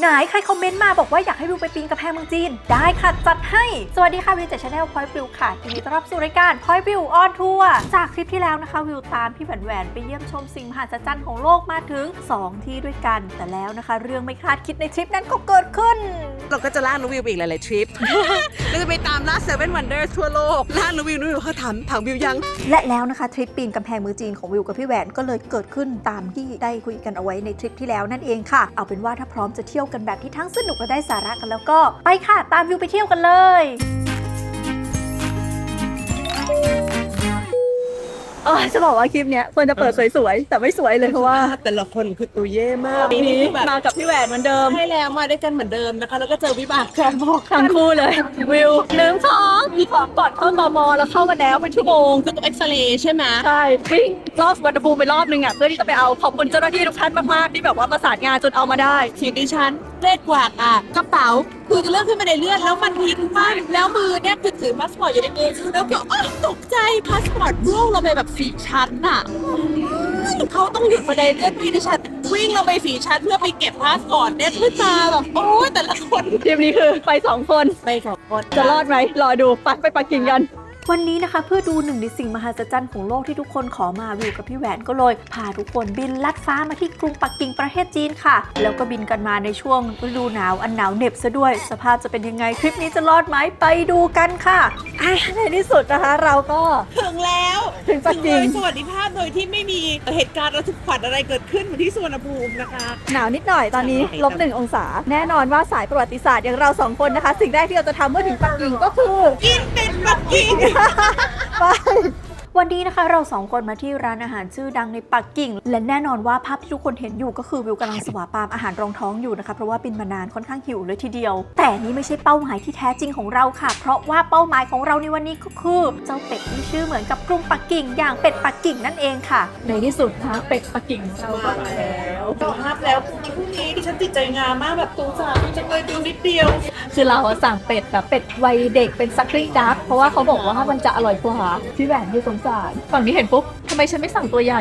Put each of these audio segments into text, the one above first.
ไหนใครคอมเมนต์มาบอกว่าอยากให้วิวไปปีนกระแพงเมืองจีน ได้ค่ะ จัดให้ สวัสดีค่ะวิวจากชาแนลพอยต์วิวค่ะยินดีต้อนรับสู่รายการพอยต์วิวออนทัวร์จากคลิปที่แล้วนะคะ วิวตามพี่แหวนแหวนไปเยี่ยมชมสิ่งมหัศจรรย์ของโลกมาถึง 2 ที่ด้วยกัน แต่แล้วนะคะ เรื่องไม่คาดคิดในทริปนั้นก็เกิดขึ้น เราก็จะล่าน้องวิวไปอีกหลาย ๆ ทริป เราจะไปตามล่า Seven Wonders ทั่วโลกล่าน้องวิวน้องวิวเขาถามถามวิวยัง และแล้วนะคะทริปปีนกำแพงเมืองจีนของวิวกับพี่แหวนก็เลยเกิดขึ้นตามที่ได้คุยกันเอาไว้ในทริปที่แล้วนั่นเองค่ะ เอาเป็นว่าถ้าพร้อมจะเที่ยวกันแบบที่ทั้งสนุกและได้สาระกันแล้วก็ ไปค่ะ ตามวิวไปเที่ยวกันเลย อ๋อจะบอกว่าคลิปเนี้ยควรจะเปิดสวยๆ แต่ไม่สวยเลยเพราะว่าแต่ละคนคือตัวเย่มากปีนี้แบบมากับพี่แหวนเหมือนเดิมให้แล้วมาด้วยกันเหมือนเดิมนะคะ แล้วก็เจอวิบากกรรมทั้งคู่เลย วิวหนึ่งสองมีของก่อนเข้ามมแล้วเข้ามาแล้วเป็นชั่วโมงคือตัวเอ็กซเรย์ใช่ไหมใช่วิ่งรอบสุวรรณภูมิไปรอบนึงอะเพื่อที่จะไปเอาขอบคุณเจ้าหน้าที่ทุกท่านมากๆที่แบบว่าประสานงานจนเอามาได้ทีดิฉันเลดกวาดอะกระเป๋า คือเลื่อนขึ้นมาในเลื่อนแล้วมันทิ้งมากแล้วมือเนี่ยคือถือพาสปอร์ตอยู่ในมือแล้วก็อ้าวตกใจพาสปอร์ตร่วงลงไปแบบสี่ชั้นอะเขาต้องหยุดบันไดเลื่อนพี่ดิฉันวิ่งลงไปสี่ชั้นเพื่อไปเก็บพาสปอร์ตเนี่ยขึ้นมาแบบโอ้ยแต่ละคน ทีมนี้คือไปสองคน ไปสองคน จะรอดไหมรอดูไปไปปักกิ่งกัน วันนี้นะคะเพื่อดูหนึ่งในสิ่งมหัศจรรย์ของโลกที่ทุกคนขอมาวิวกับพี่แหวนก็เลย พาทุกคนบินลัดฟ้ามาที่กรุงปักกิ่งประเทศจีนค่ะ แล้วก็บินกันมาในช่วงฤดูหนาวอันหนาวเหน็บซะด้วย สภาพจะเป็นยังไงคลิปนี้จะรอดไหมไปดูกันค่ะอะในที่สุดนะคะเราก็ถึงแล้วถึงปักกิ่งโดยสวัสดิภาพโดยที่ไม่มีเหตุการณ์ระทึกขวัญอะไรเกิดขึ้นเหมือนที่สุวรรณภูมินะคะ หนาวนิดหน่อยตอนนี้ลบหนึ่งองศา แน่นอนว่าสายประวัติศาสตร์อย่างเราสองคนนะคะ สิ่งแรกที่เราจะทำเมื่อถึงปักกิ่งก็คือกินเป็นปักกิ่งไปวันนี้นะคะเราสองคนมาที่ร้านอาหารชื่อดังในปักกิ่ง และแน่นอนว่าภาพที่ทุกคนเห็นอยู่ก็คือวิวกำลังสวาปามอาหารรองท้องอยู่นะคะเพราะว่าบินมานานค่อนข้างหิวเลยทีเดียว แต่นี่ไม่ใช่เป้าหมายที่แท้จริงของเราค่ะ เพราะว่าเป้าหมายของเราในวันนี้ก็คือเจ้าเป็ดที่ชื่อเหมือนกับกรุงปักกิ่งอย่างเป็ดปักกิ่งนั่นเองค่ะ ในที่สุดทางเป็ดปักกิ่งเราก็มาแล้ว ต่อภาพแล้วพรุ่งนี้ดิฉันติดใจงามมากแบบตูสาห์จังเลยดูนิดเดียว คือเราอะสั่งเป็ดแบบเป็ดวัยเด็กเป็นซักริงดัก เพราะว่าเขาบอกว่ามันจะอร่อยกว่าพี่แหวนดูสงสารฝั่งนี้เห็นปุ๊บทำไมฉันไม่สั่งตัวใหญ่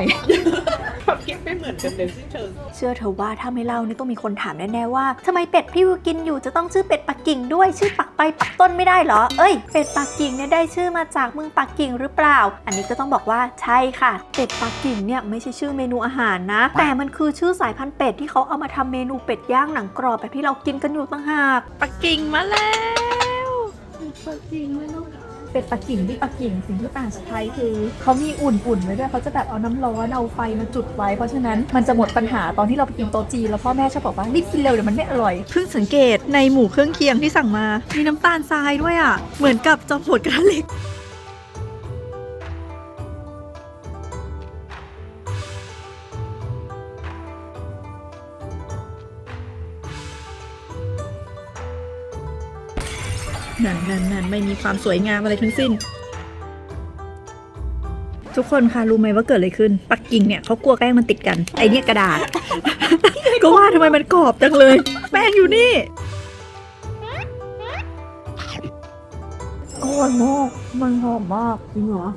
ความคิดไม่เหมือนกันเลยสิ้นเชิงเชื่อเธอว่าถ้าไม่เล่านี่ต้องมีคนถามแน่ๆว่าทำไมเป็ดพี่วิวกินอยู่จะต้องชื่อเป็ดปักกิ่งด้วยชื่อปักไปปักต้นไม่ได้เหรอ เอ้ย เป็ดปักกิ่งเนี่ยได้ชื่อมาจากเมืองปักกิ่งหรือเปล่า อันนี้ก็ต้องบอกว่าใช่ค่ะ เป็ดปักกิ่งเนี่ยไม่ใช่ชื่อเมนูอาหารนะ แต่มันคือชื่อสายพันธุ์เป็ดที่เขาเอามาทำเมนูเป็ดย่างหนังกรอบแบบที่เรากินกันอยู่ต่างหาก ปักกิ่งมาแล้ว ปักกิ่งเลยเนาะ เป็ดปักกิ่งที่ปักกิ่งสิ่งที่ต่างจากไทยคือเขามีอุ่นๆไว้ด้วยเขาจะแบบเอาน้ำร้อนเอาไฟมาจุดไว้เพราะฉะนั้นมันจะหมดปัญหาตอนที่เราไปกินโต๊ะจีนแล้วพ่อแม่ชอบบอกว่ารีบกินเร็วเดี๋ยวมันไม่อร่อยเพิ่งสังเกตในหมู่เครื่องเคียงที่สั่งมา มีน้ำตาลทรายด้วยอะเหมือนกับจอมโหดกระเล็ก นั่นนั่นนั่นไม่มีความสวยงามอะไรทั้งสิ้น ทุกคนคะรู้ไหมว่าเกิดอะไรขึ้น ปักกิ่งเนี่ยเขากลัวแป้งมันติดกัน ไอเนี่ยกระดาษ ก็ว่าทำไมมันกรอบจังเลย แป้งอยู่นี่อ่อยมากมันหอมมากจริงเหรอ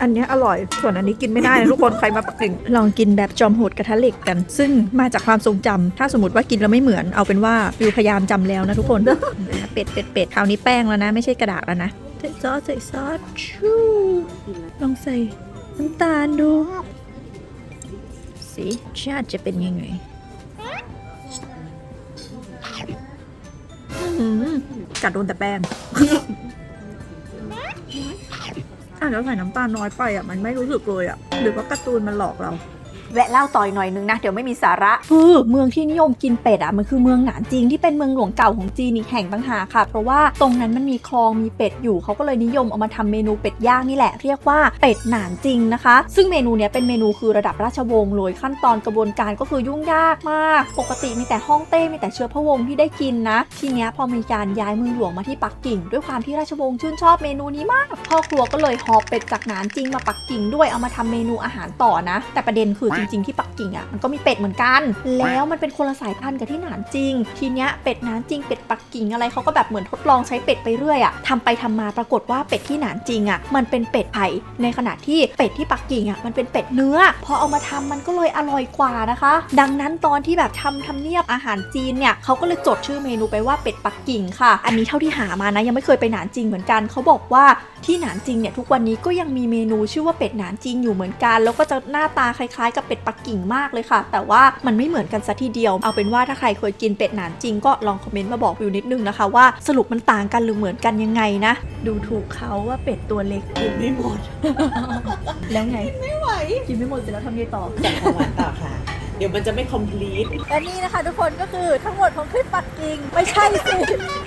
อันนี้อร่อย ส่วนอันนี้กินไม่ได้นะทุกคน ใครมาปักกิ่งลองกินแบบจอมโหดกระทะเหล็กกัน ซึ่งมาจากความทรงจำถ้าสมมติว่ากินแล้วไม่เหมือน เอาเป็นว่าวิวพยายามจำแล้วนะทุกคน เป็ดเป็ดเป็ดคราวนี้แป้งแล้วนะ ไม่ใช่กระดาษแล้วนะ ใส่ซอสใส่ซอสชูลองใส่น้ำตาลดู สิชาติจะเป็นยังไงกัดโดนแต่แป้ง อะแล้วใส่น้ำตาลน้อยไปอะมันไม่รู้สึกเลยอะหรือว่าการ์ตูนมันหลอกเรา แวะเล่าต่อยหน่อยนึงนะ เดี๋ยวไม่มีสาระคือเมืองที่นิยมกินเป็ดอะมันคือเมืองหนานจริงที่เป็นเมืองหลวงเก่าของจีนอีกแห่งต่างหากค่ะ เพราะว่าตรงนั้นมันมีคลองมีเป็ดอยู่เขาก็เลยนิยมเอามาทำเมนูเป็ดย่างนี่แหละ เรียกว่าเป็ดหนานจริงนะคะ ซึ่งเมนูเนี้ยเป็นเมนูคือระดับราชวงศ์เลยขั้นตอนกระบวนการก็คือยุ่งยากมาก ปกติมีแต่ฮ่องเต้มีแต่เชื้อพระวงศ์ที่ได้กินนะ ทีเนี้ยพอมีการย้ายเมืองหลวงมาที่ปักกิ่ง ด้วยความที่ราชวงศ์ชื่นชอบเมนูนี้มากพ่อครัวก็เลยหอบเป็ดจากหนานจริงมาปักกิ่งด้วยเอามาทำเมนูอาหารต่อนะ แต่ประเด็นคือจริง ๆที่ปักกิ่งอะมันก็มีเป็ดเหมือนกัน แล้วมันเป็นคนละสายพันธุ์กับที่หนานจริง ทีเนี้ยเป็ดหนานจริงเป็ดปักกิ่งอะไรเขาก็แบบเหมือนทดลองใช้เป็ดไปเรื่อยอะทำไปทำมาปรากฏว่าเป็ดที่หนานจริงอะมันเป็นเป็ดไผ่ในขณะที่เป็ดที่ปักกิ่งอะมันเป็นเป็ดเนื้อพอเอามาทำมันก็เลยอร่อยกว่านะคะ ดังนั้นตอนที่แบบทำทำเนียบอาหารจีนเนี่ยเขาก็เลยจดชื่อเมนูไปว่าเป็ดปักกิ่งค่ะ อันนี้เท่าที่หามานะยังไม่เคยไปหนานจริงเหมือนกันเขาบอกว่าที่หนานจริงเนี่ยทุกวันนี้ก็ยังมีเมนูชื่อว่าเป็ดหนานจริงอยู่เหมือนกัน แล้วก็จะหน้าตาคล้ายๆกับเป็ดปักกิ่งมากเลยค่ะ แต่ว่ามันไม่เหมือนกันซะทีเดียว เอาเป็นว่าถ้าใครเคยกินเป็ดหนานจริงก็ลองคอมเมนต์มาบอกวิวนิดนึงนะคะว่าสรุปมันต่างกันหรือเหมือนกันยังไงนะ ดูถูกเขาว่าเป็ดตัวเล็กกินไม่หมด แล้วไงไม่ไหว กินไม่หมดเสร็จแล้วทำยังไงต่อ จัดของหวานต่อค่ะ เดี๋ยวมันจะไม่ complete และนี่นะคะ ทุกคนก็คือทั้งหมดของคลิปปักกิ่งไม่ใช่สิ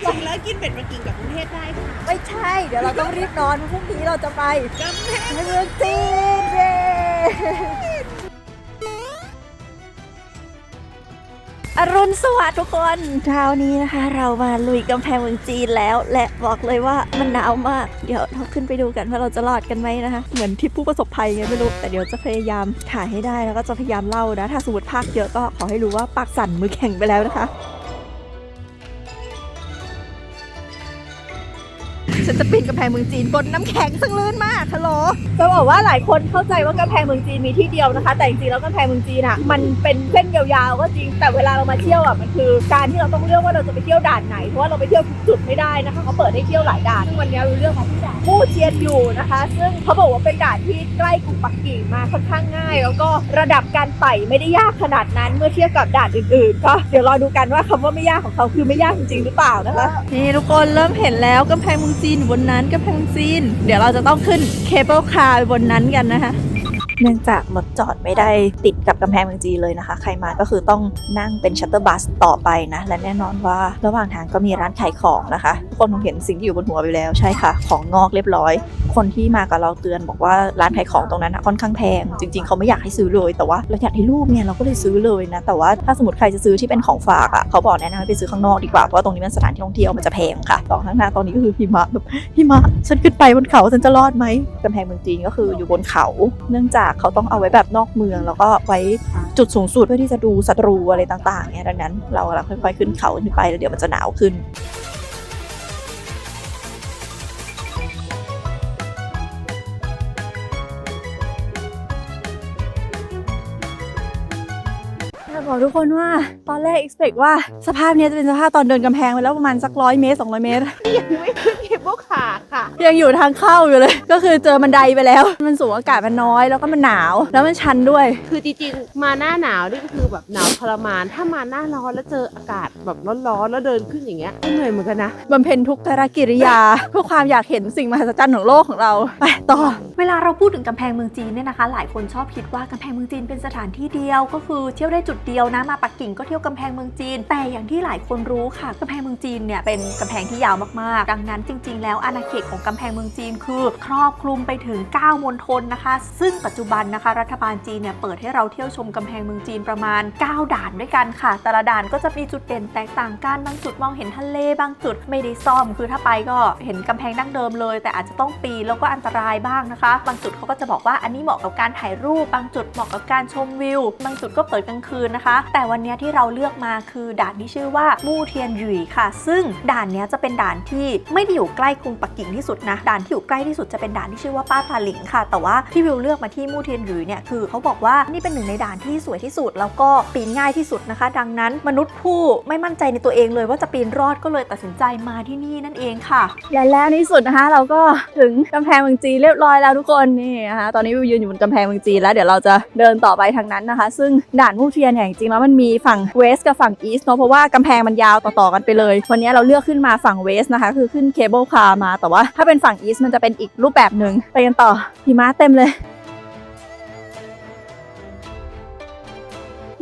จริงแล้วกินเป็ดมากินกับกรุงเทพได้ค่ะไม่ใช่ เดี๋ยวเราต้องรีบนอนเพราะพรุ่งนี้เราจะไปกำแพงเมืองจีนเย้ อรุณสวัสดิ์ทุกคนเช้านี้นะคะ เรามาลุยกำแพงเมืองจีนแล้ว และบอกเลยว่ามันหนาวมาก เดี๋ยวเราขึ้นไปดูกันว่าเราจะรอดกันไหมนะคะ เหมือนที่ผู้ประสบภัยไงไม่รู้ แต่เดี๋ยวจะพยายามถ่ายให้ได้แล้วก็จะพยายามเล่านะ ถ้าสมมติภาคเยอะก็ขอให้รู้ว่าปากสั่นมือแข็งไปแล้วนะคะ ฉันจะปีนกำแพงเมืองจีนบนน้ำแข็งซึ่งลื่นมากฮัลโหลจะบอกว่าหลายคนเข้าใจว่ากำแพงเมืองจีนมีที่เดียวนะคะ แต่จริงๆแล้วกำแพงเมืองจีนอะมันเป็นเส้นยาวๆก็จริงแต่เวลาเรามาเที่ยวอะมันคือ การที่เราต้องเลือกว่าเราจะไปเที่ยวด่านไหนเพราะว่าเราไปเที่ยวทุกจุดไม่ได้นะคะเขาเปิดให้เที่ยวหลายด่านซึ่งวันนี้เราเลือกมาที่ด่าน มู่เจียนอยู่นะคะ ซึ่งเขาบอกว่าเป็นด่านที่ใกล้กรุงปักกิ่งมาค่อนข้างง่าย แล้วก็ระดับการไต่ไม่ได้ยากขนาดนั้นเมื่อเทียบกับด่านอื่นๆ ก็เดี๋ยวรอดูกันว่าคำว่าไม่ยากของเขาคือไม่ยากจริงหรือเปล่านะคะนี่ทุกคนเริ่มเห็นแล้วกำแพงเมืองจีนอยู่บนนั้นกำแพงเมืองจีน เดี๋ยวเราจะต้องขึ้นเคเบิลคาร์บนนั้นกันนะคะ เนื่องจากรถจอดไม่ได้ติดกับกำแพงเมืองจีนเลยนะคะ ใครมาก็คือต้องนั่งเป็นชัตเตอร์บัสต่อไปนะ และแน่นอนว่าระหว่างทางก็มีร้านขายของนะคะทุกคนคงเห็นสิ่งที่อยู่บนหัวไปแล้วใช่ค่ะ ของงอกเรียบร้อย คนที่มากับเราเตือนบอกว่าร้านขายของตรงนั้นค่อนข้างแพง จริง ๆเขาไม่อยากให้ซื้อเลยแต่ว่าเราอยากได้รูปเนี่ยเราก็เลยซื้อเลยนะแต่ว่าถ้าสมมติใครจะซื้อที่เป็นของฝากอะเขาบอกแนะนำให้ไปซื้อข้างนอกดีกว่าเพราะว่าตรงนี้มันสถานที่ท่องเที่ยวมันจะแพงค่ะสอข้างหน้าตอนนี้ก็คือหิมะแบบหิมะฉันขึ้นไปบนเขาฉันจะรอดไหมกำแพงเมืองจีนก็คืออยู่บนเขา เนื่องจากเขาต้องเอาไว้แบบนอกเมือง แล้วก็ไว้จุดสูงสุดเพื่อที่จะดูศัตรูอะไรต่างๆเนี่ยดังนั้น เรากำลังค่อยๆขึ้นเขาขึ้นไปแล้วเดี๋ยวมันจะหนาวขึ้น ทุกคนว่าตอนแรก expect ว่าสภาพเนี้ยจะเป็นสภาพตอนเดินกำแพงไปแล้วประมาณสักร้อยเมตร200 เมตร ยังไม่ขึ้นเคเบิลคาร์ค่ะ ยังอยู่ทางเข้าอยู่เลย ก็คือเจอบันไดไปแล้ว มันสูงอากาศมันน้อยแล้วก็มันหนาวแล้วมันชันด้วย คือจริงๆมาหน้าหนาวนี่ก็คือแบบหนาวทรมาน ถ้ามาหน้าร้อนแล้วเจออากาศแบบร้อนๆแล้วเดินขึ้นอย่างเงี้ยก็เหนื่อยเหมือนกันนะ บำเพ็ญทุกขกิริยา เพื่อความอยากเห็นสิ่งมหัศจรรย์ของโลกของเราไปต่อ เวลาเราพูดถึงกำแพงเมืองจีนเนี่ยนะคะ หลายคนชอบคิดว่ากำแพงเมืองจีนเป็นสถานที่เดียว ก็คือเที่ยวได้จุดเดียวนะมาปักกิ่งก็เที่ยวกำแพงเมืองจีน แต่อย่างที่หลายคนรู้ค่ะกำแพงเมืองจีนเนี่ยเป็นกำแพงที่ยาวมากๆ ดังนั้นจริง ๆ แล้วอาณาเขตของกำแพงเมืองจีน คือ ครอบคลุมไปถึง 9 มณฑลนะคะ ซึ่งปัจจุบันนะคะ รัฐบาลจีนเนี่ยเปิดให้เราเที่ยวชมกำแพงเมืองจีนประมาณ 9 ด่านด้วยกันค่ะ แต่ละด่านก็จะมีจุดเด่นแตกต่างกันบางจุดมองเห็นทะเลบางจุดไม่ได้ซ่อม คือถ้าไปก็เห็นกำแพงดั้งเดิมเลย แต่อาจจะต้องปีนแล้วก็อันตรายบ้างนะคะ บางจุดเขาก็จะบอกว่าอันนี้เหมาะกับการถ่ายรูป บางจุดเหมาะกับการชมวิว บางจุดก็เปิดกลางคืนนะคะแต่วันนี้ที่เราเลือกมาคือด่านที่ชื่อว่ามู่เทียนหยุยค่ะ ซึ่งด่านนี้จะเป็นด่านที่ไม่ได้อยู่ใกล้กรุงปักกิ่งที่สุดนะ ด่านที่อยู่ใกล้ที่สุดจะเป็นด่านที่ชื่อว่าป้าตาหลิงค่ะ แต่ว่าที่วิวเลือกมาที่มู่เทียนหยุยเนี่ยคือเขาบอกว่านี่เป็นหนึ่งในด่านที่สวยที่สุด แล้วก็ปีนง่ายที่สุดนะคะ ดังนั้นมนุษย์ผู้ไม่มั่นใจในตัวเองเลย ว่าจะปีนรอดก็เลยตัดสินใจมาที่นี่นั่นเองค่ะ และแล้วในสุดนะคะ เราก็ถึงกำแพงเมืองจีนเรียบร้อยแล้วทุกคนนี่นะคะตอนนี้วิวยืนอยู่บนกำแพงเมืองจีนแล้วเดี๋ยวเราจะเดินต่อไปทางนั้นนะคะ ซึ่งด่านมู่เทียนเนี่ยจริงๆแล้วมันมีฝั่งเวสกับฝั่งอีสเนาะเพราะว่ากำแพงมันยาวต่อๆกันไปเลย วันนี้เราเลือกขึ้นมาฝั่งเวสนะคะคือขึ้นเคเบิลคาร์มาแต่ว่าถ้าเป็นฝั่งอีสมันจะเป็นอีกรูปแบบหนึ่งไปกันต่อหิมะเต็มเลย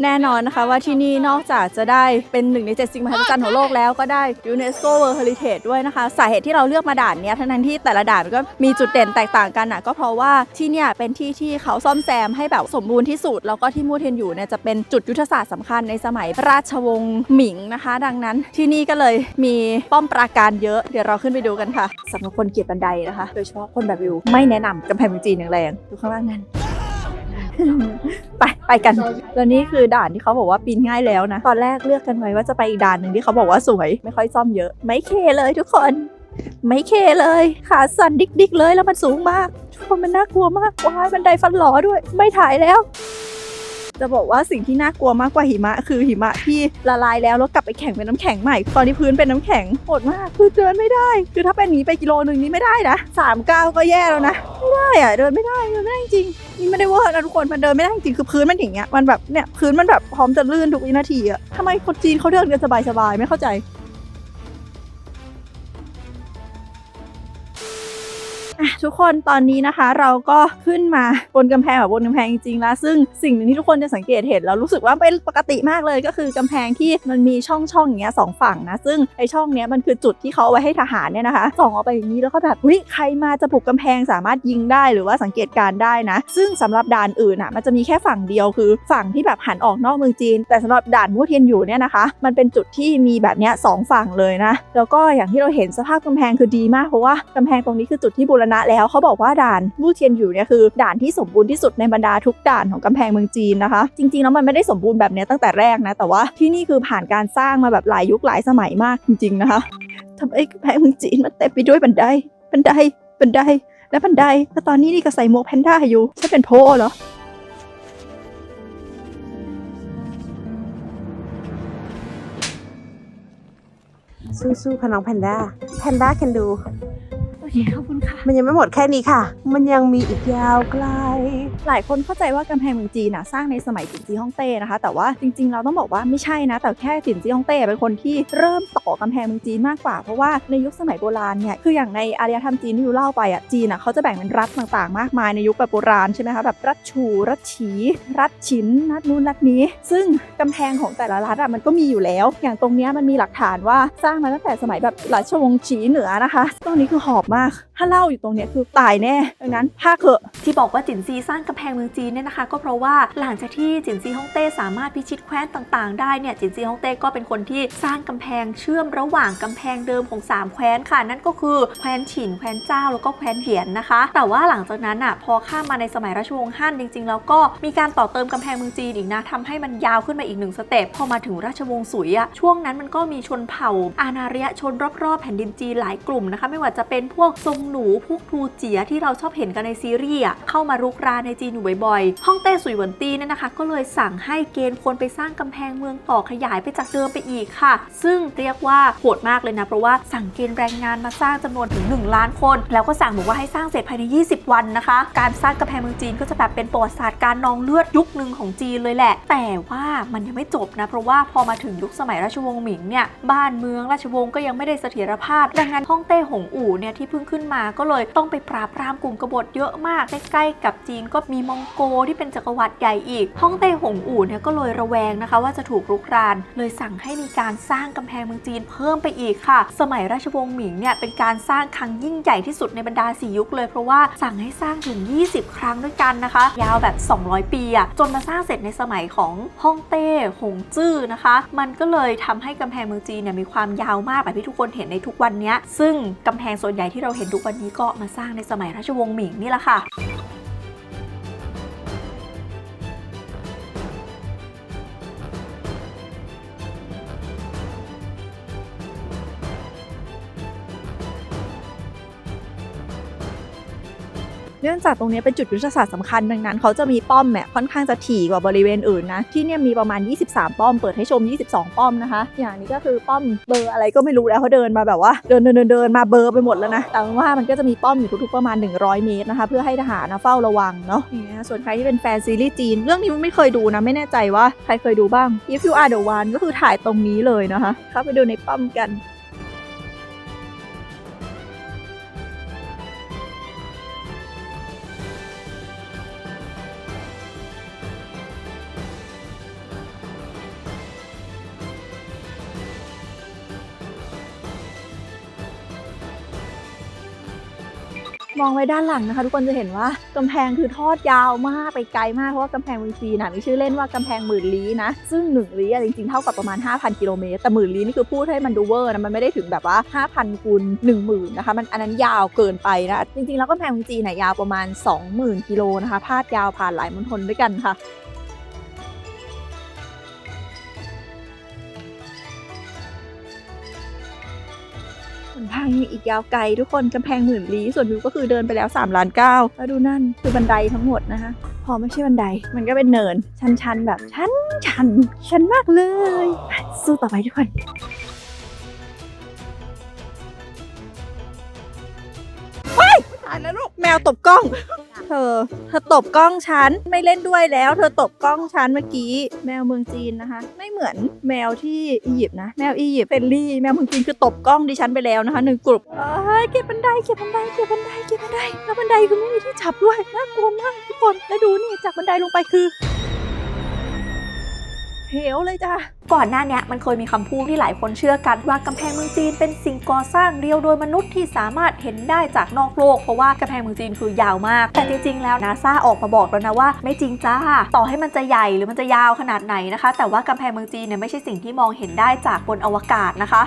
แน่นอนนะคะว่าที่นี่นอกจากจะได้เป็นหนึ่งในเจ็ดสิ่งมหัศจรรย์ของโลกแล้วก็ได้ UNESCO World Heritage ด้วยนะคะ สาเหตุที่เราเลือกมาด่านนี้ทั้งนั้นที่แต่ละด่านก็มีจุดเด่นแตกต่างกันอะก็เพราะว่าที่เนี่ยเป็นที่ที่เขาซ่อมแซมให้แบบสมบูรณ์ที่สุด แล้วก็ที่มูเทนอยู่เนี่ยจะเป็นจุดยุทธศาสตร์สำคัญในสมัยราชวงศ์หมิงนะคะ ดังนั้นที่นี่ก็เลยมีป้อมปราการเยอะเดี๋ยวเราขึ้นไปดูกันค่ะสำหรับคนเกลียดบันไดนะคะ โดยเฉพาะคนแบบวิวไม่แนะนำกำแพงเมืองจีนอย่างแรงดูข้างล่างนั้น ไปไปกันแล้วนี่คือด่านที่เขาบอกว่าปีนง่ายแล้วนะ ตอนแรกเลือกกันไว้ว่าจะไปอีกด่านหนึ่งที่เขาบอกว่าสวย ไม่ค่อยซ่อมเยอะ ไม่เคเลยทุกคน ไม่เคเลย ขาสั่นดิกๆเลยแล้วมันสูงมากทุกคนมันน่ากลัวมากว้ายบันไดฟันหลอด้วย ไม่ถ่ายแล้ว จะบอกว่าสิ่งที่น่ากลัวมากกว่าหิมะ คือหิมะที่ละลายแล้วแล้วกลับไปแข็งเป็นน้ำแข็งใหม่ ตอนนี้พื้นเป็นน้ำแข็งโหดมากคือเดินไม่ได้ คือถ้าเป็นอย่างนี้ไปกิโลนึงนี้ไม่ได้นะสามเก้าก็แย่แล้วนะไม่ได้อะเดินไม่ได้เดินไม่ได้จริงนี่ไม่ได้ว่านะทุกคนมันเดินไม่ได้จริงคือพื้นมันอย่างเงี้ยมันแบบเนี่ยพื้นมันแบบพร้อมจะลื่นทุกวินาทีอะทำไมคนจีนเขาเดินกันสบายๆไม่เข้าใจ ทุกคนตอนนี้นะคะ เราก็ขึ้นมาบนกำแพงแบบบนกำแพงจริงๆแล้วซึ่งสิ่งหนึ่งที่ทุกคนจะสังเกตเห็นแล้วรู้สึกว่าเป็นปกติมากเลยก็คือกำแพงที่มันมีช่องช่องๆอย่างเงี้ยสองฝั่งนะซึ่งไอช่องเนี้ยมันคือจุดที่เขาเอาไว้ให้ทหารเนี่ยนะคะส่องออกไปอย่างนี้แล้วก็แบบวิใครมาจะบุกกำแพงสามารถยิงได้หรือว่าสังเกตการได้นะ ซึ่งสำหรับด่านอื่นอะมันจะมีแค่ฝั่งเดียวคือฝั่งที่แบบหันออกนอกเมืองจีน แต่สำหรับด่านมู่เทียนอยู่เนี่ยนะคะ มันเป็นจุดที่มีแบบเนี้ยสองฝั่งเลยนะ แล้วก็อย่างที่เราเห็นสภาพกำแพงคือดีมากเพราะว่ากำแพงตรงนี้คือจุดที่บูรณะแล้วเขาบอกว่าด่านมู่เทียนอยู่เนี่ยคือด่านที่สมบูรณ์ที่สุดในบรรดาทุกด่านของกำแพงเมืองจีนนะคะ จริงๆแล้วมันไม่ได้สมบูรณ์แบบนี้ตั้งแต่แรกนะ แต่ว่าที่นี่คือผ่านการสร้างมาแบบหลายยุคหลายสมัยมากจริงๆนะคะทำไมกำแพงเมืองจีนมันเต็มไปด้วยบันไดบันไดบันไดและบันไดแล้วตอนนี้นี่ก็ใส่หมวกแพนด้าอยู่ใช่เป็นโพเหรอสู้ๆค่ะน้องแพนด้าแพนด้า can do โอเคขอบคุณค่ะ มันยังไม่หมดแค่นี้ค่ะ มันยังมีอีกยาวไกล หลายคนเข้าใจว่ากำแพงเมืองจีนนะสร้างในสมัยจินซีฮ่องเต้นะคะ แต่ว่าจริงๆ เราต้องบอกว่าไม่ใช่นะ แต่แค่จินซีฮ่องเต้เป็นคนที่เริ่มต่อกำแพงเมืองจีนมากกว่า เพราะว่าในยุคสมัยโบราณเนี่ย คืออย่างในอารยธรรมจีนที่อยู่เล่าไปอะ จีนอะเขาจะแบ่งเป็นรัฐต่างๆ มากมายในยุคแบบโบราณใช่ไหมคะ แบบรัฐชู รัฐฉี รัฐฉิน รัฐนู้น รัฐนี้ ซึ่งกำแพงของแต่ละรัฐอะมันก็มีอยู่แล้ว อย่างตรงเนี้ยมันมีหลักฐานว่าสร้างมาตั้งแต่สมัยแบบราชวงศ์ฉีเหนือนะคะตรงนี้คือหอบมาก ถ้าเล่าอยู่ตรงนี้คือตายแน่ ดังนั้นภาคเถอะ ที่บอกว่าจินซีสร้างกำแพงเมืองจีนเนี่ยนะคะ ก็เพราะว่าหลังจากที่จินซีฮ่องเต้สามารถพิชิตแคว้นต่างๆ ได้เนี่ยจินซีฮ่องเต้ก็เป็นคนที่สร้างกำแพงเชื่อมระหว่างกำแพงเดิมของ 3 แคว้นค่ะ นั่นก็คือแคว้นฉินแคว้นเจ้าแล้วก็แคว้นเหรียญนะคะ แต่ว่าหลังจากนั้นอะพอข้ามมาในสมัยราชวงศ์ฮั่นจริง ๆ แล้วก็มีการต่อเติมกำแพงเมืองจีนอีกนะทำให้มันยาวขึ้นมาอีกหนึ่งสเต็ปพอมาถึงราชวงศ์สุยอะช่วงนั้นมันก็มีชนเผ่าอาณาริยชนรอบๆแผ่นดินจีนหลายกลุ่มนะคะ ไม่ว่าจะเป็นพวกทรงหนูพวกทูเจียที่เราชอบเห็นกันในซีรีส์อะเข้ามารุกรานในจีนอยู่บ่อยๆฮ่องเต้สุยหวนตีเนี่ยนะคะ ก็เลยสั่งให้เกณฑ์คนไปสร้างกำแพงเมืองต่อขยายไปจากเดิมไปอีกค่ะ ซึ่งเรียกว่าโหดมากเลยนะ เพราะว่าสั่งเกณฑ์แรงงานมาสร้างจำนวนถึง 1 ล้านคน แล้วก็สั่งบอกว่าให้สร้างเสร็จภายใน 20 วันนะคะ การสร้างกำแพงเมืองจีนก็จะแบบเป็นประวัติศาสตร์การนองเลือดยุคหนึ่งของจีนเลยแหละ แต่ว่ามันยังไม่จบนะ เพราะว่าพอมาถึงยุคสมัยราชวงศ์หมิงเนี่ยบ้านเมืองราชวงศ์ก็ยังไม่ได้เสถียรภาพ ดังนั้นฮ่องเต้หงอู่เนี่ยที่เพิ่งขึ้นมาก็เลยต้องไปปราบปรามกลุ่มกบฏเยอะมาก ใกล้ๆกับจีนก็มีมองโกที่เป็นจักรวรรดิใหญ่อีกฮ่องเต้หงอู่เนี่ยก็เลยระแวงนะคะ ว่าจะถูกรุกราน เลยสั่งให้มีการสร้างกำแพงเมืองจีนเพิ่มไปอีกค่ะ สมัยราชวงศ์หมิงเนี่ยเป็นการสร้างครั้งยิ่งใหญ่ที่สุดในบรรดาสี่ยุคเลยเพราะว่าสั่งให้สร้างถึง 20 ครั้งด้วยกันนะคะ ยาวแบบ 200 ปีอะจนมาสร้างเสร็จในสมัยของฮ่องเต้หงจื้อนะคะ มันก็เลยทำให้กำแพงเมืองจีนเนี่ยมีความยาวมากแบบที่ทุกคนเห็นในทุกวันนี้ซึ่งกำแพงส่วนใหญ่ที่เราเห็นทุกวันนี้ก็มาสร้างในสมัยราชวงศ์หมิงนี่แหละค่ะ นื่องจากตรงนี้เป็นจุดยุทธศาสตร์สำคัญดังนั้น เขาจะมีป้อมเนี่ยค่อนข้างจะถี่กว่าบริเวณอื่นนะ ที่เนี่ยมีประมาณ 23 ป้อม เปิดให้ชม 22 ป้อมนะคะ อย่างนี้ก็คือป้อมเบอร์อะไรก็ไม่รู้แล้วเขาเดินมาแบบว่าเดินเดินเดินเดินมาเบอร์ไปหมดแล้วนะ แต่ว่ามันก็จะมีป้อมอยู่ทุกๆประมาณ 100 เมตรนะคะ เพื่อให้ทหารนะเฝ้าระวังเนาะอย่ส่วนใครที่เป็นแฟนซีรีส์จีน เรื่องนี้ไม่เคยดูนะไม่แน่ใจว่าใครเคยดูบ้าง If You Are the One ก็คือถ่ายตรงนี้เลยนะคะเข้าไปดูในป้อมกัน มองไปด้านหลังนะคะ ทุกคนจะเห็นว่ากำแพงคือทอดยาวมากไปไกลมากเพราะว่ากำแพงเมืองจีนนะมีชื่อเล่นว่ากำแพงหมื่นลี้นะ ซึ่งหนึ่งลี้อะจริงๆเท่ากับประมาณ 5,000 กิโลเมตรแต่หมื่นลี้นี่คือพูดให้มันดูเวอร์นะมันไม่ได้ถึงแบบว่า 5,000คูณ10,000นะคะมันอันนั้นยาวเกินไปนะจริงๆแล้วกำแพงเมืองจีนเนี่ยยาวประมาณ 20,000 กิโลนะคะพาดยาวผ่านหลายมณฑลด้วยกันค่ะ ทางยังอีกยาวไกลทุกคนกำแพงหมื่นลี้ส่วนวิวก็คือเดินไปแล้ว3ล้านเก้าแล้วดูนั่นคือบันไดทั้งหมดนะคะพอไม่ใช่บันได มันก็เป็นเนิน ชันๆ แบบชันชันชันมากเลย สู้ต่อไปทุกคนตายแล้วลูกแมวตบกล้อง เธอ เธอตบกล้องฉันไม่เล่นด้วยแล้ว เธอตบกล้องฉันเมื่อกี้ แมวเมืองจีนนะคะ ไม่เหมือนแมวที่อียิปต์นะ แมวอียิปต์เฟรนลี่ แมวเมืองจีนคือตบกล้องดิฉันไปแล้วนะคะหนึ่งกลุ่มเอ้ยเก็บบันไดเก็บบันไดเก็บบันไดเก็บบันไดแล้วบันไดคือไม่มีที่จับด้วยน่ากลัวมากทุกคนแล้วดูนี่จากบันไดลงไปคือ เหวเลยจ้ะก่อนหน้าเนี้ยมันเคยมีคำพูดที่หลายคนเชื่อกันว่ากำแพงเมืองจีนเป็นสิ่งก่อสร้างเรียวโดยมนุษย์ที่สามารถเห็นได้จากนอกโลก เพราะว่ากำแพงเมืองจีนคือยาวมาก แต่จริงๆ แล้วนาซาออกมาบอกแล้วนะว่า ไม่จริงจ้า ต่อให้มันจะใหญ่หรือมันจะยาวขนาดไหนนะคะ แต่ว่ากำแพงเมืองจีนเนี่ยไม่ใช่สิ่งที่มองเห็นได้จากบนอวกาศนะคะ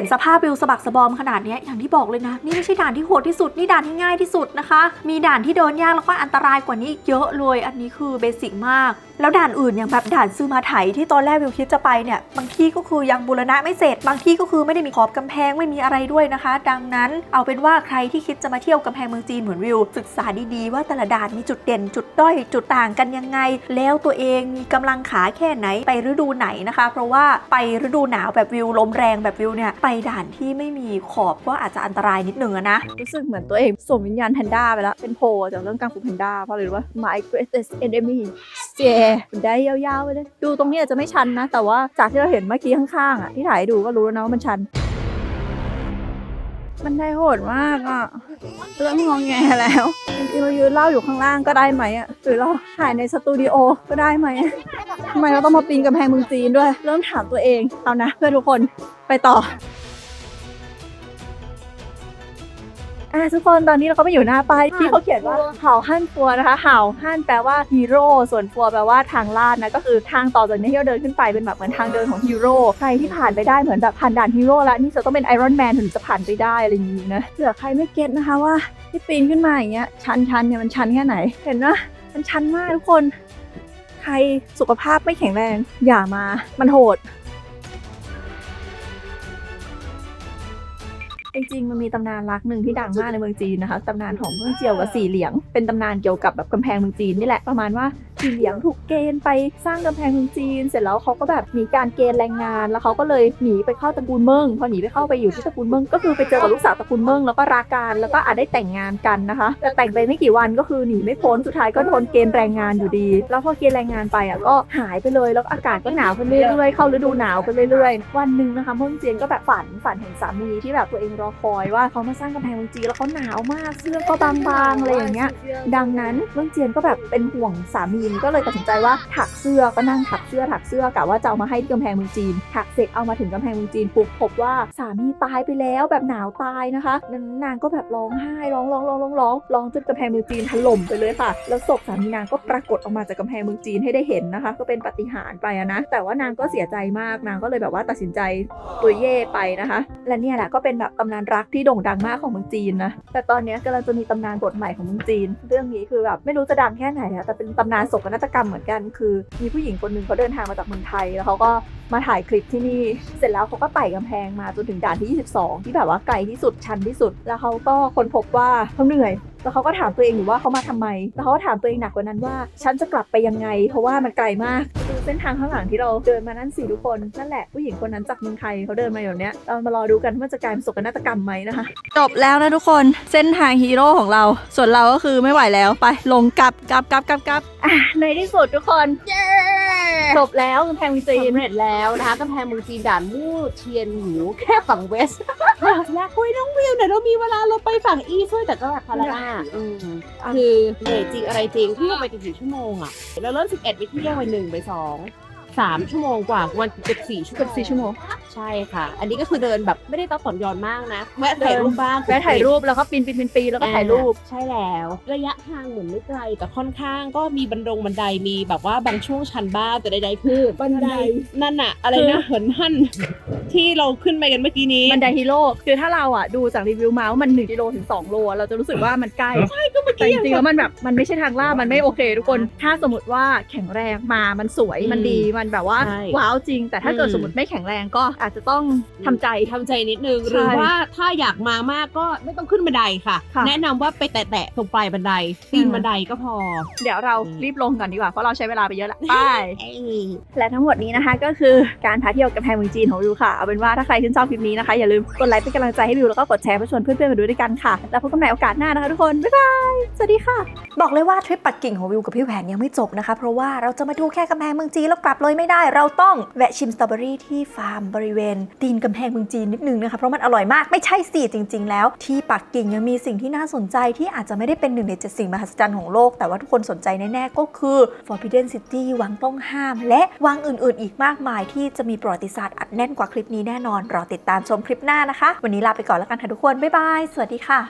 ห็นสภาพวิวสะบักสะบอมขนาดนี้อย่างที่บอกเลยนะ นี่ไม่ใช่ด่านที่โหดที่สุด นี่ด่านที่ง่ายที่สุดนะคะ มีด่านที่เดินยากแล้วก็อันตรายกว่านี้อีกเยอะเลย อันนี้คือเบสิกมาก แล้วด่านอื่นอย่างแบบด่านซื้อมาไถที่ตอนแรกวิวคิดจะไปเนี่ยบางที่ก็คือยังบูรณะไม่เสร็จ บางที่ก็คือไม่ได้มีขอบกำแพงไม่มีอะไรด้วยนะคะ ดังนั้นเอาเป็นว่าใครที่คิดจะมาเที่ยวกำแพงเมืองจีนเหมือนวิว ศึกษาดีๆ ว่าแต่ละด่านมีจุดเด่นจุดด้อยจุดต่างกันยังไง แล้วตัวเองมีกำลังขาแค่ไหนไปฤดูไหนนะคะ เพราะว่าไปฤดูหนาวแบบวิวลมแรงแบบวิวเนี่ยไปด่านที่ไม่มีขอบก็อาจจะอันตรายนิดนึงนะรู้สึกเหมือนตัวเองสวมวิญญาณแพนด้าไปแล้วเป็นโพจากเรื่องกังฟูแพนด้าเพราะอะไรรู้ว่า my greatest enemy เจได้ยาวๆไปเลย ดูตรงนี้อาจจะไม่ชันนะ แต่ว่าจากที่เราเห็นเมื่อกี้ข้างๆอะที่ถ่ายให้ดูก็รู้แล้วนะว่ามันชัน มันได้โหดมากอะเริ่มงองแงแล้วจริงๆเรายืนเล่าอยู่ข้างล่างก็ได้ไหมอะหรือเราถ่ายในสตูดิโอก็ได้ไหมอะทำไมเราต้องมาปีนกำแพงเมืองจีนด้วย เริ่มถามตัวเองเอานะเพื่อนทุกคนไปต่อ อะทุกคนตอนนี้เราก็มาอยู่หน้าป้ายที่เขาเขียนว่าเห่าฮั่นฟัวนะคะเห่าฮั่นแปลว่าฮีโร่ส่วนฟัวแปลว่าทางลาดนะก็คือทางต่อจากนี้ที่เราเดินขึ้นไปเป็นแบบเหมือนทางเดินของฮีโร่ใครที่ผ่านไปได้เหมือนแบบผ่านด่านฮีโร่แล้วนี่จะต้องเป็นไอรอนแมนถึงจะผ่านไปได้อะไรอย่างนี้นะเผื่อใครไม่เก็ตนะคะว่าที่ปีนขึ้นมาอย่างเงี้ยชันชันๆเนี่ยมันชันแค่ไหน เห็นนะมันชันมากทุกคน ใครสุขภาพไม่แข็งแรงอย่ามา มันโหด จริงๆมันมีตำนานรักหนึ่งที่ดังมากในเมืองจีนนะคะตำนานของเมืองเจียวกับสี่เหลียง เป็นตำนานเกี่ยวกับแบบกำแพงเมืองจีนนี่แหละประมาณว่า สี่เหลียงถูกเกณฑ์ไปสร้างกำแพงเมืองจีน เสร็จแล้วเขาก็แบบมีการเกณฑ์แรงงาน แล้วเขาก็เลยหนีไปเข้าตระกูลเมิงพอหนีไปเข้าไปอยู่ที่ตระกูลเมิงก็คือไปเจอกับลูกสาวตระกูลเมิงแล้วก็รักกันแล้วก็อาจได้แต่งงานกันนะคะ แต่แต่งไปไม่กี่วันก็คือหนีไม่พ้นสุดท้ายก็โดนเกณฑ์แรงงานอยู่ดี แล้วพอเกณฑ์แรงงานไปอะก็หายไปเลยแล้วอากาศก็หนาวขึ้นเรื่อยๆเข้าฤดูหนาวไปเรื่อยๆ วันหนึ่งนะคะเมืองเจียนก็แบบฝันฝันเห็นสามีที่แบบตัวเองรอคอยว่าเขามาสร้างกำแพงเมืองจีนแล้วเขาหนาวมากเสื้อก็บางๆอะไรอย่างเงี้ย ดังนั้นเมืองเจีนก็แบบเป็นห่วงสามีก็เลยตัดสินใจว่าถักเสื้อก็นั่งถักเสื้อถักเสื้อกะว่าจะเอามาให้ที่กำแพงเมืองจีน ถักเสร็จเอามาถึงกำแพงเมืองจีนปุ๊บพบว่าสามีตายไปแล้วแบบหนาวตายนะคะนนนางก็แบบร้องไห้ร้องร้องร้องร้องร้องร้องจนกำแพงเมืองจีนถล่มไปเลยค่ะ แล้วศพสามีนางก็ปรากฏออกมาจากกำแพงเมืองจีนให้ได้เห็นนะคะ ก็เป็นปฏิหารไปนะ แต่ว่านางก็เสียใจมากนางก็เลยแบบว่าตัดสินใจตัวเย่ไปนะคะ และเนี่ยแหละก็เป็นแบบตำนานรักที่โด่งดังมากของเมืองจีนนะแต่ตอนนี้กำลังจะมีตำนานบทใหม่ของเมืองจีน เรื่องนี้คือแบบไม่รู้จะดังแค่ไหนอะแต่เป็นตำนานศกนาฏกรรมเหมือนกัน คือมีผู้หญิงคนหนึ่งเขาเดินทางมาจากเมืองไทย แล้วเขาก็มาถ่ายคลิปที่นี่ เสร็จแล้วเขาก็ไต่กำแพงมาจนถึงด่านที่ 22 ที่แบบว่าไกลที่สุดชันที่สุด แล้วเขาก็ค้นพบว่าเขาเหนื่อยแล้วเขาก็ถามตัวเองอยู่ว่าเขามาทำไม แล้วเขาก็ถามตัวเองหนักกว่านั้นว่า ฉันจะกลับไปยังไง เพราะว่ามันไกลมากดูเส้นทางข้างหลังที่เราเดินมานั่นสิทุกคน นั่นแหละผู้หญิงคนนั้นจากเมืองไทยเขาเดินมาอย่างเนี้ยเรามารอดูกันว่าจะกลายเป็นโศกนาฏกรรมไหมนะคะ จบแล้วนะทุกคน เส้นทางฮีโร่ของเรา ส่วนเราก็คือไม่ไหวแล้วไปลงกลับกลับกลับกลับกลับอะในที่สุดทุกคน เย้ จบแล้วกำแพงเมืองจีนสำเร็จแล้วนะคะกำแพงเมืองจีนด่านมู่เทียนหยูแค่ฝั่งเวสอยากคุยน้องวิวเดี๋ยวเรามีเวลาเราไปฝั่งอีสด้วยแต่ก็แบบพาราดาอืมคือเหนื่อยจริงอะไรจริงที่เราไปจนถึงชั่วโมงอะเราเริ่ม11ไปเที่ยวไปหนึ่งไปสอง สามชั่วโมงกว่าวันเกือบสี่ชั่วโมเกืองบสี่ชั่วโมงใช่ค่ะ อันนี้ก็คือเดินแบบไม่ได้ต้องต่อนยอนมากนะแวะถ่ายรูปบ้างแวะถ่ายรูปแล้วก็ปีนปีนปีนปีนแล้วก็ถ่ายรูป ใช่แล้ว ระยะทางเหมือนไม่ไกลแต่ค่อนข้างก็มีบันดงบันไดมีแบบว่าบางช่วงชันบ้างแต่ใดๆคือบันไดนั่นอะอะไรนะเหินหั่น ที่เราขึ้นไปกันเมื่อกี้นี้บันไดฮีโร่คือถ้าเราอะดูจากรีวิวมาว่ามัน1กิโลถึง2โลอะเราจะรู้สึกว่ามันใกล้ใช่ก็เมื่อกี้แต่จริงๆแล้วมันแบบมันไม่ใช่ทางลาดมันไม่โอเคทุกคน ถ้าสมมติว่าแข็งแรงมามันสวยอืมมันดีมันแบบว่าใช่ว้าวจริง แต่ถ้าเกิดอืม สมมติไม่แข็งแรงก็อาจจะต้องทำใจ ทำใจนิดนึง ใช่หรือว่าถ้าอยากมามากก็ไม่ต้องขึ้นบันไดค่ะ ค่ะแนะนำว่าไปแตะๆตรงปลายบันไดตีนบันไดก็พอ เดี๋ยวเราอืมรีบลงก่อนดีกว่าเพราะเราใช้เวลาไปเยอะละไปเอ้ยและทั้งหมดนี้นะคะก็คือการพาเที่ยวกำแพงเมืองจีนของวิวค่ะเอาเป็นว่าถ้าใครชื่นชอบคลิปนี้นะคะอย่าลืมกดไลค์เป็นกำลังใจให้วิวแล้วก็กดแชร์เพื่อชวนเพื่อนๆมาดูด้วยกันค่ะ แล้วพบกันใหม่โอกาสหน้านะคะทุกคน บ๊ายบาย สวัสดีค่ะ บอกเลยว่าทริปปักกิ่งของวิวกับพี่แผนยังไม่จบนะคะ เพราะว่าเราจะมาดูแค่กำแพงเมืองจีนแล้วกลับเลยไม่ได้ เราต้องแวะชิมสตรอเบอรี่ที่ฟาร์มบริเวณตีนกำแพงเมืองจีนนิดนึงนะคะเพราะมันอร่อยมากไม่ใช่สิจริง ๆ แล้ว ที่ปักกิ่งยังมีสิ่งที่น่าสนใจที่อาจจะไม่ได้เป็นหนึ่งในเจ็ดสิ่งมหัศจรรย์ของโลกแต่ว่าทุกคนสนใจแน่ๆก็คือ Forbidden City วังต้องห้าม และวังอื่น ๆ อีกมากมายที่จะมีประวัติศาสตร์อัดแน่นกว่าคลิปนี้แน่นอนรอติดตามชมคลิปหน้านะคะ วันนี้ลาไปก่อนแล้วกันค่ะทุกคน บ๊ายบาย สวัสดีค่ะ